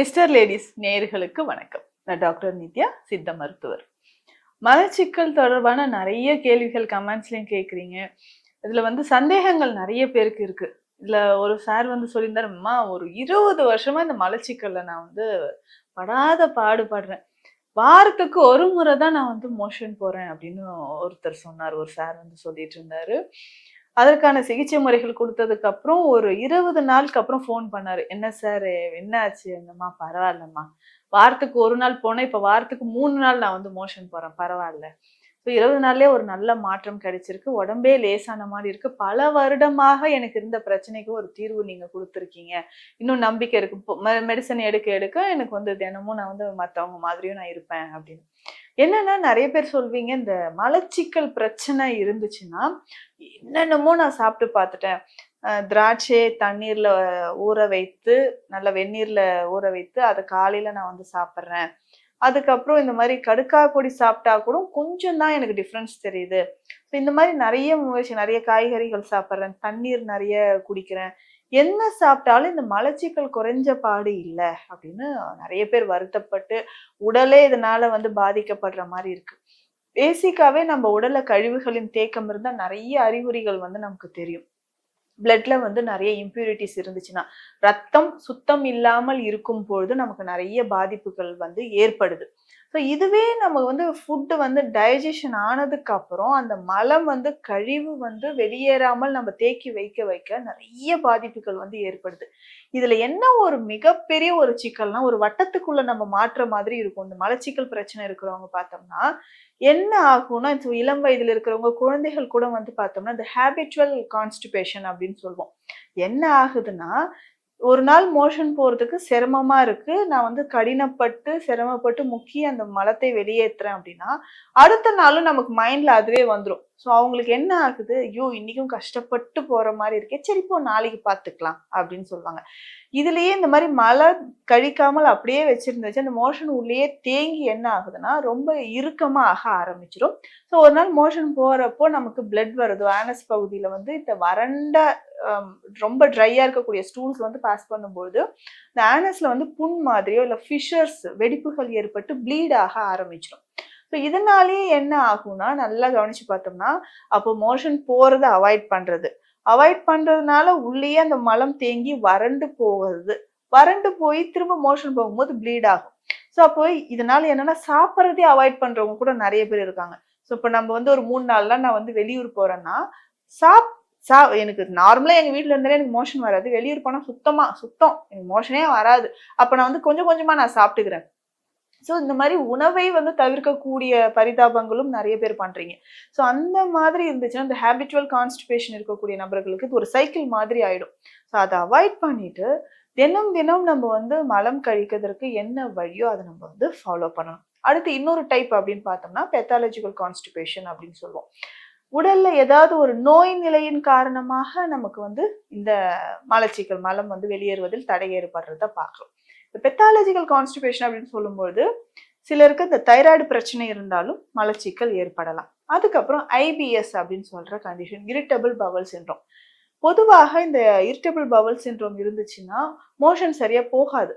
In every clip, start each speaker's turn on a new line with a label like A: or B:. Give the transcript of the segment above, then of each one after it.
A: Mister ladies நேயர்களுக்கு வணக்கம். நான் டாக்டர் நித்யா சித்த மருத்துவர். மலச்சிக்கல் தொடர்பான நிறைய கேள்விகள் கமெண்ட்ஸ்லையும் கேட்குறீங்க இதுல வந்து சந்தேகங்கள் நிறைய பேருக்கு இருக்கு. இதில் ஒரு சார் வந்து சொல்லியிருந்தாரு அம்மா ஒரு இருபது வருஷமா இந்த மலச்சிக்கல்ல நான் வந்து படாத பாடுபடுறேன். வாரத்துக்கு ஒரு முறை தான் நான் வந்து மோஷன் போறேன். அப்படின்னு ஒருத்தர் சொன்னார். ஒரு சார் வந்து சொல்லிட்டு இருந்தாரு. அதற்கான சிகிச்சை முறைகள் கொடுத்ததுக்கு அப்புறம் ஒரு இருபது நாளுக்கு அப்புறம் ஃபோன் பண்ணாரு. என்ன சார் என்ன ஆச்சு? என்னம்மா? பரவாயில்லம்மா. வாரத்துக்கு ஒரு நாள் போனேன். இப்ப வாரத்துக்கு மூணு நாள் நான் வந்து மோஷன் போறேன். பரவாயில்ல. இப்போ இருபது நாள்லயே ஒரு நல்ல மாற்றம் கிடைச்சிருக்கு. உடம்பே லேசான மாதிரி இருக்கு. பல வருடமாக எனக்கு இருந்த பிரச்சனைக்கு ஒரு தீர்வு நீங்க கொடுத்துருக்கீங்க. இன்னும் நம்பிக்கை இருக்கு. மெடிசன் எடுக்க எடுக்க எனக்கு வந்து தினமும் நான் வந்து மத்தவங்க மாதிரியும் நான் இருப்பேன் அப்படின்னு. என்னன்னா நிறைய பேர் சொல்வீங்க இந்த மலச்சிக்கல் பிரச்சனை இருந்துச்சுன்னா என்னென்னமோ நான் சாப்பிட்டு பார்த்துட்டேன். திராட்சையை திராட்சை ஊற வைத்து நல்ல வெந்நீரில் ஊற வைத்து அதை காலையில் நான் வந்து சாப்பிட்றேன். அதுக்கப்புறம் இந்த மாதிரி கடுக்கா பொடி சாப்பிட்டா கூட கொஞ்சம் தான் எனக்கு டிஃப்ரென்ஸ் தெரியுது. ஸோ இந்த மாதிரி நிறைய முயற்சி நிறைய காய்கறிகள் சாப்பிட்றேன் தண்ணீர் நிறைய குடிக்கிறேன். என்ன சாப்பிட்டாலும் இந்த மலச்சிக்கல் குறைஞ்ச பாடு இல்லை அப்படின்னு நிறைய பேர் வருத்தப்பட்டு உடலே இதனால வந்து பாதிக்கப்படுற மாதிரி இருக்கு. பேசிக்காவே நம்ம உடலை கழிவுகளின் தேக்கம் இருந்தா நிறைய அறிகுறிகள் வந்து நமக்கு தெரியும். பிளட்ல வந்து நிறைய இம்ப்யூரிட்டிஸ் இருந்துச்சுன்னா ரத்தம் சுத்தம் இல்லாமல் இருக்கும் பொழுது நமக்கு நிறைய பாதிப்புகள் வந்து ஏற்படுது. ஸோ இதுவே நம்ம வந்து ஃபுட்டு வந்து டைஜஷன் ஆனதுக்கு அப்புறம் அந்த மலம் வந்து கழிவு வந்து வெளியேறாமல் நம்ம தேக்கி வைக்க வைக்க நிறைய பாதிப்புகள் வந்து ஏற்படுது. இதில் என்ன ஒரு மிகப்பெரிய ஒரு சிக்கல்னா ஒரு வட்டத்துக்குள்ள நம்ம மாற்ற மாதிரி இருக்கும். இந்த மலச்சிக்கல் பிரச்சனை இருக்கிறவங்க பார்த்தோம்னா என்ன ஆகும்னா இப்போ இளம் வயதில் இருக்கிறவங்க குழந்தைகள் கூட வந்து பார்த்தோம்னா இந்த ஹேபிச்சுவல் கான்ஸ்டிபேஷன் அப்படின்னு சொல்லுவோம் என்ன ஆகுதுன்னா ஒரு நாள் மோஷன் போகிறதுக்கு சிரமமாக இருக்குது நான் வந்து கடினப்பட்டு சிரமப்பட்டு முக்கிய அந்த மலத்தை வெளியேற்றுறேன் அப்படின்னா அடுத்த நாளும் நமக்கு மைண்டில் அதுவே வந்துடும் ஸோ அவங்களுக்கு என்ன ஆகுது? ஐயோ இன்றைக்கும் கஷ்டப்பட்டு போகிற மாதிரி இருக்கே. சரி இப்போ நாளைக்கு பார்த்துக்கலாம் அப்படின்னு சொல்லுவாங்க. இதுலேயே இந்த மாதிரி மழை கழிக்காமல் அப்படியே வச்சுருந்துச்சு. அந்த மோஷன் உள்ளேயே தேங்கி என்ன ஆகுதுன்னா ரொம்ப இறுக்கமாக ஆக ஆரம்பிச்சிடும் ஸோ ஒரு நாள் மோஷன் போகிறப்போ நமக்கு பிளட் வருது. ஆனஸ் பகுதியில் வந்து இந்த வறண்ட ரொம்ப ட்ரையாக இருக்கக்கூடிய ஸ்டூல்ஸ் வந்து பாஸ் பண்ணும்போது இந்த ஆனஸில் வந்து புண் மாதிரியோ இல்லை ஃபிஷர்ஸ் வெடிப்புகள் ஏற்பட்டு ப்ளீட் ஆக ஆரம்பிச்சிடும் ஸோ இதனாலேயே என்ன ஆகும்னா நல்லா கவனிச்சு பார்த்தோம்னா அப்போ மோஷன் போகிறத அவாய்ட் பண்ணுறது அவாய்ட் பண்ணுறதுனால உள்ளேயே அந்த மலம் தேங்கி வறண்டு போகிறது வறண்டு போய் திரும்ப மோஷன் போகும்போது ப்ளீட் ஆகும். ஸோ அப்போ இதனால என்னன்னா சாப்பிட்றதே அவாய்ட் பண்ணுறவங்க கூட நிறைய பேர் இருக்காங்க. ஸோ இப்போ நம்ம வந்து ஒரு மூணு நாள்லாம் நான் வந்து வெளியூர் போகிறேன்னா சாப் சா எனக்கு நார்மலாக எங்கள் வீட்டில் இருந்தாலே எனக்கு மோஷன் வராது. வெளியூர் போனால் சுத்தமாக சுத்தம். எனக்கு மோஷனே வராது. அப்போ நான் வந்து கொஞ்சம் கொஞ்சமாக நான் சாப்பிட்டுக்கிறேன். ஸோ இந்த மாதிரி உணவை வந்து தவிர்க்கக்கூடிய பரிதாபங்களும் நிறைய பேர் பண்ணுறீங்க ஸோ அந்த மாதிரி இருந்துச்சுன்னா இந்த ஹேபிச்சுவல் கான்ஸ்டிபேஷன் இருக்கக்கூடிய நபர்களுக்கு இது ஒரு சைக்கிள் மாதிரி ஆகிடும் ஸோ அதை அவாய்ட் பண்ணிட்டு தினம் தினம் நம்ம வந்து மலம் கழிக்கிறதுக்கு என்ன வழியோ அதை நம்ம வந்து ஃபாலோ பண்ணணும். அடுத்து இன்னொரு டைப் அப்படின்னு பார்த்தோம்னா பெத்தாலஜிக்கல் கான்ஸ்டிபேஷன் அப்படின்னு சொல்லுவோம். உடல்ல ஏதாவது ஒரு நோய் நிலையின் காரணமாக நமக்கு வந்து இந்த மலச்சிக்கல் மலம் வந்து வெளியேறுவதில் தடை ஏற்படுறத பார்க்கலாம் இந்த பெத்தாலஜிக்கல் கான்ஸ்டிபேஷன் அப்படின்னு சொல்லும்போது சிலருக்கு இந்த தைராய்டு பிரச்சனை இருந்தாலும் மலச்சிக்கல் ஏற்படலாம். அதுக்கப்புறம் ஐபிஎஸ் அப்படின்னு சொல்கிற கண்டிஷன் இரிட்டபிள் பவல் சின்ரோம் பொதுவாக இந்த இரிட்டபிள் பவல் சின்ரோம் இருந்துச்சுன்னா மோஷன் சரியாக போகாது.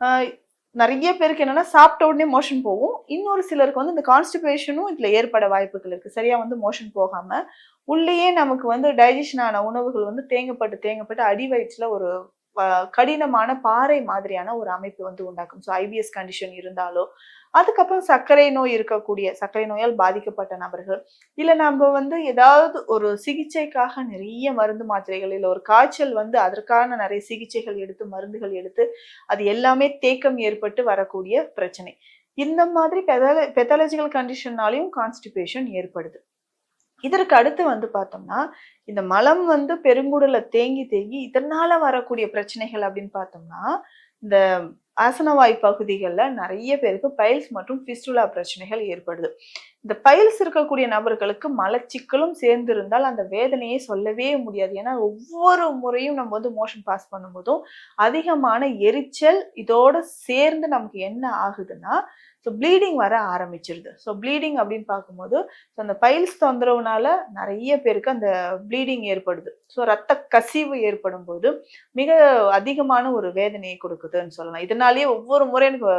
A: ஆஹ் நிறைய பேருக்கு என்னன்னா சாப்பிட்ட உடனே மோஷன் போகும். இன்னொரு சிலருக்கு வந்து இந்த கான்ஸ்டிபேஷனும் இதில் ஏற்பட வாய்ப்புகள் இருக்கு. சரியாக வந்து மோஷன் போகாம உள்ளேயே நமக்கு வந்து டைஜஷன் ஆன உணவுகள் வந்து தேங்கப்பட்டு தேங்கப்பட்டு அடி வயிற்றுல ஒரு கடினமான பாறை மாதிரியான ஒரு அமைப்பு வந்து உண்டாக்கும். ஸோ ஐபிஎஸ் கண்டிஷன் இருந்தாலோ அதுக்கப்புறம் சர்க்கரை நோய் இருக்கக்கூடிய சர்க்கரை நோயால் பாதிக்கப்பட்ட நபர்கள் இல்லை நம்ம வந்து ஏதாவது ஒரு சிகிச்சைக்காக நிறைய மருந்து மாத்திரைகள் இல்லை ஒரு காய்ச்சல் வந்து அதற்கான நிறைய சிகிச்சைகள் எடுத்து மருந்துகள் எடுத்து அது எல்லாமே தேக்கம் ஏற்பட்டு வரக்கூடிய பிரச்சனை. இந்த மாதிரி பெத்தாலஜிக்கல் கண்டிஷன்னாலையும் கான்ஸ்டிபேஷன் ஏற்படுது. இதற்கு அடுத்து வந்து பார்த்தோம்னா இந்த மலம் வந்து பெருங்குடல தேங்கி தேங்கி இதனால வரக்கூடிய பிரச்சனைகள் அப்படின்னு பார்த்தோம்னா இந்த ஆசனவாய் பகுதிகளில் நிறைய பேருக்கு பைல்ஸ் மற்றும் ஃபிஸ்டுலா பிரச்சனைகள் ஏற்படுது. இந்த பைல்ஸ் இருக்கக்கூடிய நபர்களுக்கு மலச்சிக்கலும் சேர்ந்து இருந்தால் அந்த வேதனையை சொல்லவே முடியாது. ஏன்னா ஒவ்வொரு முறையும் நம்ம வந்து மோஷன் பாஸ் பண்ணும்போதும் அதிகமான எரிச்சல் இதோட சேர்ந்து நமக்கு என்ன ஆகுதுன்னா ஸோ ப்ளீடிங் வர ஆரம்பிச்சிருது. ஸோ ப்ளீடிங் அப்படின்னு பார்க்கும்போது ஸோ அந்த பைல்ஸ் தொந்தரவுனால நிறைய பேருக்கு அந்த ப்ளீடிங் ஏற்படுது. ஸோ ரத்த கசிவு ஏற்படும் போது மிக அதிகமான ஒரு வேதனையை கொடுக்குதுன்னு சொல்லலாம். இதனாலேயே ஒவ்வொரு முறை எனக்கு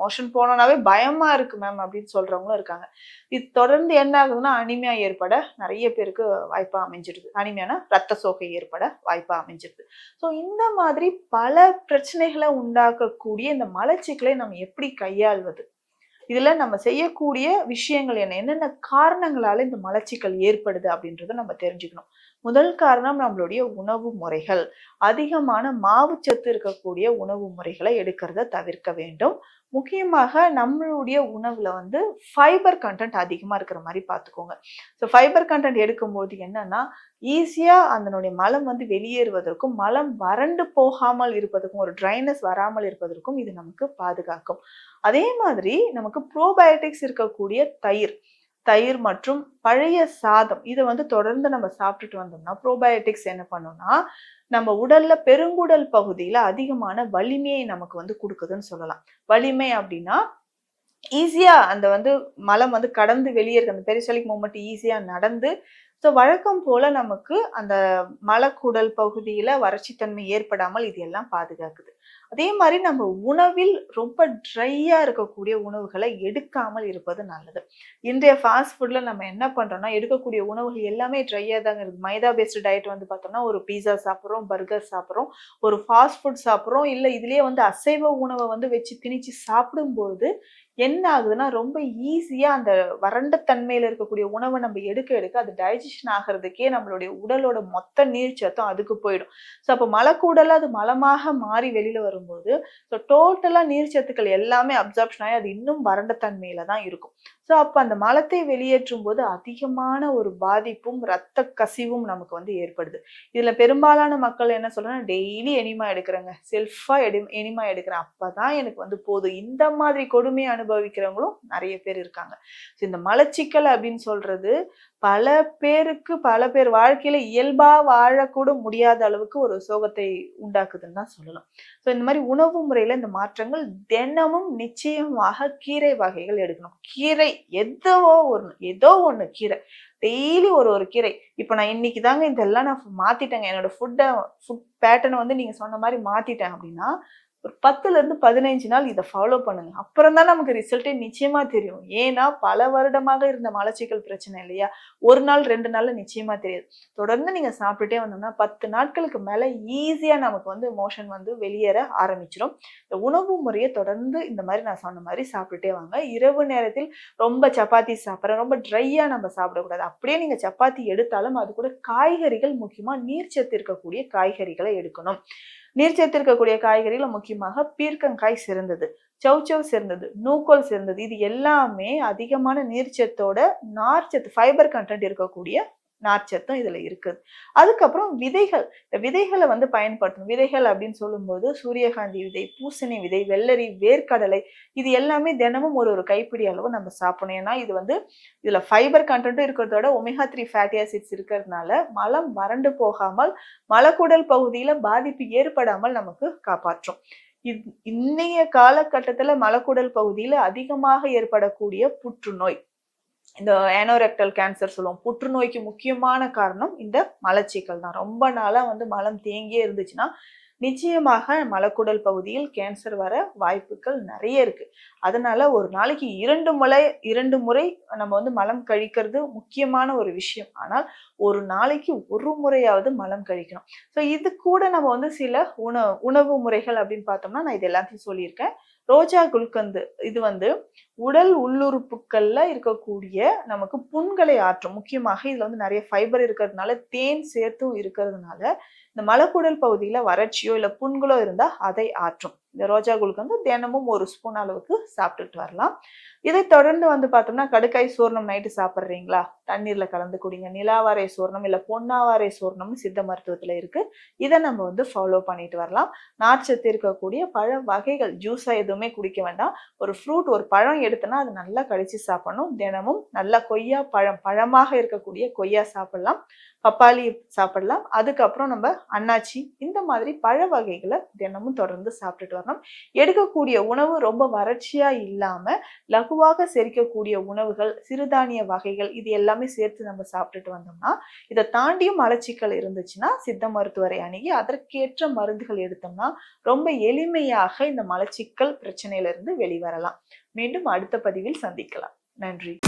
A: மோஷன் போனோம்னாவே பயமா இருக்கு மேம் அப்படின்னு சொல்றவங்களும் இருக்காங்க. இது தொடர்ந்து என்ன ஆகுதுன்னா அனிமியா ஏற்பட நிறைய பேருக்கு வாய்ப்பா அமைஞ்சிருது. அனிமியானா ரத்த சோகை ஏற்பட வாய்ப்பா அமைஞ்சிருது. ஸோ இந்த மாதிரி பல பிரச்சனைகளை உண்டாக்கக்கூடிய இந்த மலச்சிக்கலை நம்ம எப்படி கையாள்வது? இதுல நம்ம செய்யக்கூடிய விஷயங்கள் என்ன? என்னென்ன காரணங்களால இந்த மலச்சிக்கல் ஏற்படுது அப்படின்றத நம்ம தெரிஞ்சுக்கணும். முதல் காரணம் நம்மளுடைய உணவு முறைகள். அதிகமான மாவுச்சத்து இருக்கக்கூடிய உணவு முறைகளை எடுக்கிறத தவிர்க்க வேண்டும். முக்கியமாக நம்மளுடைய உணவில் வந்து ஃபைபர் கண்டென்ட் அதிகமாக இருக்கிற மாதிரி பார்த்துக்கோங்க. ஸோ ஃபைபர் கண்டென்ட் எடுக்கும்போது என்னன்னா ஈஸியாக அதனுடைய மலம் வந்து வெளியேறுவதற்கும் மலம் வறண்டு போகாமல் இருப்பதற்கும் ஒரு ட்ரைனஸ் வராமல் இருப்பதற்கும் இது நமக்கு பாதுகாக்கும். அதே மாதிரி நமக்கு ப்ரோபயோட்டிக்ஸ் இருக்கக்கூடிய தயிர். தயிர் மற்றும் பழைய சாதம் இதை வந்து தொடர்ந்து நம்ம சாப்பிட்டுட்டு வந்தோம்னா ப்ரோபயோட்டிக்ஸ் என்ன பண்ணோம்னா நம்ம உடல்ல பெருங்குடல் பகுதியில அதிகமான வலிமையை நமக்கு வந்து கொடுக்குதுன்னு சொல்லலாம். வலிமை அப்படின்னா ஈஸியா அந்த வந்து மலம் வந்து கடந்து வெளியே இருக்கு. அந்த பெரிசலிக் மூமெண்ட் ஈஸியா நடந்து ஸோ வழக்கம் போல நமக்கு அந்த மலக்குடல் பகுதியில வறட்சித்தன்மை ஏற்படாமல் இது எல்லாம் பாதுகாக்குது. அதே மாதிரி நம்ம உணவில் ரொம்ப ட்ரையாக இருக்கக்கூடிய உணவுகளை எடுக்காமல் இருப்பது நல்லது. இன்றைய ஃபாஸ்ட் ஃபுட்டில் நம்ம என்ன பண்ணுறோம்னா எடுக்கக்கூடிய உணவுகள் எல்லாமே ட்ரையாக தாங்க இருக்குது மைதா பேஸ்டு டயட் வந்து பார்த்தோம்னா ஒரு பீஸா சாப்பிட்றோம் பர்கர் சாப்பிட்றோம் ஒரு ஃபாஸ்ட் ஃபுட் சாப்பிட்றோம் இல்லை இதுலேயே வந்து அசைவ உணவை வந்து வச்சு திணிச்சு சாப்பிடும்போது என்ன ஆகுதுன்னா ரொம்ப ஈஸியா அந்த வறண்ட தன்மையில இருக்கக்கூடிய உணவை நம்ம எடுக்க எடுக்க அது டைஜஷன் ஆகிறதுக்கே நம்மளுடைய உடலோட மொத்த நீர் சத்தம் அதுக்கு போயிடும். ஸோ அப்போ மலக்கூடல அது மலமாக மாறி வெளியில வரும்போது ஸோ டோட்டலா நீர்ச்சத்துக்கள் எல்லாமே அப்சார்ப்ஷன் ஆகி அது இன்னும் வறண்ட தன்மையில தான் இருக்கும். ஸோ அப்போ அந்த மலத்தை வெளியேற்றும் போது அதிகமான ஒரு பாதிப்பும் ரத்த கசிவும் நமக்கு வந்து ஏற்படுது. இதுல பெரும்பாலான மக்கள் என்ன சொல்றாங்க டெய்லி எனிமா எடுக்கிறேங்க. செல்ஃபாக எடி எனிமா எடுக்கிறேன். அப்பதான் எனக்கு வந்து போதும். இந்த மாதிரி கொடுமையை அனுபவிக்கிறவங்களும் நிறைய பேர் இருக்காங்க. ஸோ இந்த மலச்சிக்கல் அப்படின்னு சொல்றது பல பேருக்கு பல பேர் வாழ்க்கையில இயல்பா வாழக்கூட முடியாத அளவுக்கு ஒரு சோகத்தை உண்டாக்குதுன்னு தான் சொல்லலாம். ஸோ இந்த மாதிரி உணவு முறையில இந்த மாற்றங்கள் தினமும் நிச்சயமாக கீரை வகைகள் எடுக்கணும். கீரை எதோ ஒன்று ஏதோ ஒன்று கீரை. டெய்லி ஒரு ஒரு கீரை. இப்போ நான் இன்னைக்கு தாங்க இதெல்லாம் நான் மாத்திட்டேங்க. என்னோட ஃபுட்டை ஃபுட் பேட்டர்னை வந்து நீங்க சொன்ன மாதிரி மாத்திட்டேன் அப்படின்னா ஒரு பத்துலேருந்து பதினைஞ்சு நாள் இதை ஃபாலோ பண்ணுங்க. அப்புறம் தான் நமக்கு ரிசல்ட்டே நிச்சயமாக தெரியும். ஏன்னா பல வருடமாக இருந்த மலச்சிக்கல் பிரச்சனை இல்லையா? ஒரு நாள் ரெண்டு நாளில் நிச்சயமாக தெரியாது. தொடர்ந்து நீங்கள் சாப்பிட்டுட்டே வந்தோம்னா பத்து நாட்களுக்கு மேலே ஈஸியாக நமக்கு வந்து மோஷன் வந்து வெளியேற ஆரம்பிச்சிடும் இந்த உணவு முறையை தொடர்ந்து இந்த மாதிரி நான் சொன்ன மாதிரி சாப்பிட்டுட்டே வாங்க. இரவு நேரத்தில் ரொம்ப சப்பாத்தி சாப்பிட்றேன் ரொம்ப ட்ரையாக நம்ம சாப்பிடக்கூடாது. அப்படியே நீங்கள் சப்பாத்தி எடுத்தாலும் அது கூட காய்கறிகள் முக்கியமா நீர்ச்சத்து இருக்கக்கூடிய காய்கறிகளை எடுக்கணும். நீர்ச்சத்து இருக்கக்கூடிய காய்கறிகள் முக்கியமாக பீர்க்கங்காய் சிறந்தது சௌச்சவ் சிறந்தது நூக்கோல் சிறந்தது. இது எல்லாமே அதிகமான நீர்ச்சத்தோட நார்ச்சத்து ஃபைபர் கண்டென்ட் இருக்கக்கூடிய நார்ச்சத்தும் இதில் இருக்குது அதுக்கப்புறம் விதைகள் இந்த விதைகளை வந்து பயன்படுத்தணும். விதைகள் அப்படின்னு சொல்லும்போது சூரியகாந்தி விதை பூசணி விதை வெள்ளரி வேர்க்கடலை இது எல்லாமே தினமும் ஒரு ஒரு கைப்பிடி அளவு நம்ம சாப்பிடணும். ஏன்னா இது வந்து இதில் ஃபைபர் கண்டென்ட்டும் இருக்கிறதோட ஒமேகா த்ரீ ஃபேட்டி ஆசிட்ஸ் இருக்கிறதுனால மலம் வறண்டு போகாமல் மலக்குடல் பகுதியில் பாதிப்பு ஏற்படாமல் நமக்கு காப்பாற்றும். இன்னைய காலகட்டத்தில் மலக்குடல் பகுதியில் அதிகமாக ஏற்படக்கூடிய புற்றுநோய். இந்த ஏனோரெக்டல் கேன்சர் சொல்லுவோம். புற்றுநோய்க்கு முக்கியமான காரணம் இந்த மலச்சிக்கல் தான். ரொம்ப நாளாக வந்து மலம் தேங்கியே இருந்துச்சுன்னா நிச்சயமாக மலக்குடல் பகுதியில் கேன்சர் வர வாய்ப்புகள் நிறைய இருக்கு. அதனால ஒரு நாளைக்கு இரண்டு முறை இரண்டு முறை நம்ம வந்து மலம் கழிக்கிறது முக்கியமான ஒரு விஷயம். ஆனால் ஒரு நாளைக்கு ஒரு முறையாவது மலம் கழிக்கணும். ஸோ இது கூட நம்ம வந்து சில உணவு உணவு முறைகள் அப்படின்னு பார்த்தோம்னா நான் இது எல்லாத்தையும் சொல்லியிருக்கேன். ரோஜா குல்கந்து இது வந்து உடல் உள்ளுறுப்புக்கள்ல இருக்கக்கூடிய நமக்கு புண்களை ஆற்றும். முக்கியமாக இதுல வந்து நிறைய ஃபைபர் இருக்கிறதுனால தேன் சேர்த்தும் இருக்கிறதுனால இந்த மலக்குடல் பகுதியில வறட்சியோ இல்ல புண்களோ இருந்தா அதை ஆற்றும். இந்த ரோஜா குல்கந்து தினமும் ஒரு ஸ்பூன் அளவுக்கு சாப்பிட்டுட்டு வரலாம். இதை தொடர்ந்து வந்து பார்த்தோம்னா கடுக்காய் சூர்ணம் நைட்டு சாப்பிட்றீங்களா? தண்ணீர்ல கலந்து குடிங்க. நிலாவாரை சூர்ணம் இல்லை பொன்னாவாரை சூர்ணம்னு சித்த மருத்துவத்தில் இருக்கு. இதை நம்ம வந்து ஃபாலோ பண்ணிட்டு வரலாம். நார்ச்சத்து இருக்கக்கூடிய பழ வகைகள் ஜூஸாக எதுவுமே குடிக்க வேண்டாம். ஒரு ஃப்ரூட் ஒரு பழம் எடுத்தோன்னா அது நல்லா கடிச்சு சாப்பிடணும். தினமும் நல்லா கொய்யா பழம் பழமாக இருக்கக்கூடிய கொய்யா சாப்பிடலாம். பப்பாளி சாப்பிடலாம். அதுக்கப்புறம் நம்ம அன்னாச்சி இந்த மாதிரி பழ வகைகளை தினமும் தொடர்ந்து சாப்பிட்டுட்டு வரணும் எடுக்கக்கூடிய உணவு ரொம்ப வறட்சியா இல்லாம லகுவாக செரிக்கக்கூடிய உணவுகள் சிறுதானிய வகைகள் இது எல்லாமே சேர்த்து நம்ம சாப்பிட்டுட்டு வந்தோம்னா இதை தாண்டியும் மலச்சிக்கல் இருந்துச்சுன்னா சித்த மருத்துவரை அணுகி அதற்கேற்ற மருந்துகள் எடுத்தோம்னா ரொம்ப எளிமையாக இந்த மலச்சிக்கல் பிரச்சனையிலிருந்து வெளிவரலாம். மீண்டும் அடுத்த பதிவில் சந்திக்கலாம். நன்றி.